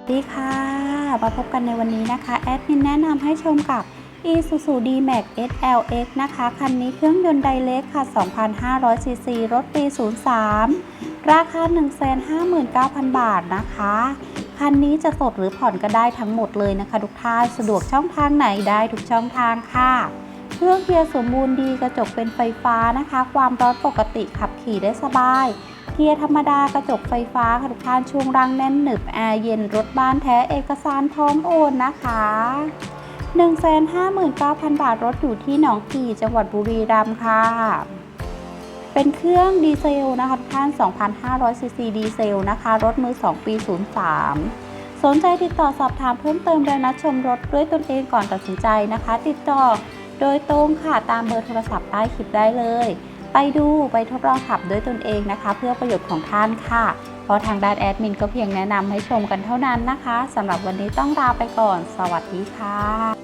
สวัสดีค่ะมาพบกันในวันนี้นะคะ แอดมินแนะนำให้ชมกับ Isuzu D-Max SLX นะคะ คันนี้เครื่องยนต์ไดเล็กค่ะ 2,500 ซีซี รถปี 03 ราคา 159,000 บาทนะคะ คันนี้จะสดหรือผ่อนก็ได้ทั้งหมดเลยนะคะ ทุกท่าน สะดวกช่องทางไหนได้ทุกช่องทางค่ะ เครื่องเกียร์สมบูรณ์ดีกระจกเป็นไฟฟ้านะคะ ความร้อนปกติขับขี่ได้สบาย เกียร์ธรรมดากระจกไฟฟ้าค่ะทุกท่านช่วงรังแน่นหนึบแอร์เย็นรถบ้านแท้เอกสารพร้อมโอนนะคะ159,000 บาทรถอยู่ที่หนองกี่จังหวัดบุรีรัมย์ค่ะ เป็นเครื่องดีเซลนะคะทุกท่าน 2,500ซีซีดีเซลนะคะ รถมือ 2 ปี 03 สนใจติดต่อสอบถามเพิ่มเติมและนัดชมรถด้วยตนเองก่อนตัดสินใจนะคะ ติดต่อ โดยตรงค่ะตามเบอร์โทรศัพท์ใต้คลิปได้เลย ไปดูไปทดลองขับด้วยตนเองนะคะ เพื่อประโยชน์ของท่านค่ะ เพราะทางด้านแอดมินก็เพียงแนะนำให้ชมกันเท่านั้นนะคะสำหรับวันนี้ต้องลาไปก่อน สวัสดีค่ะ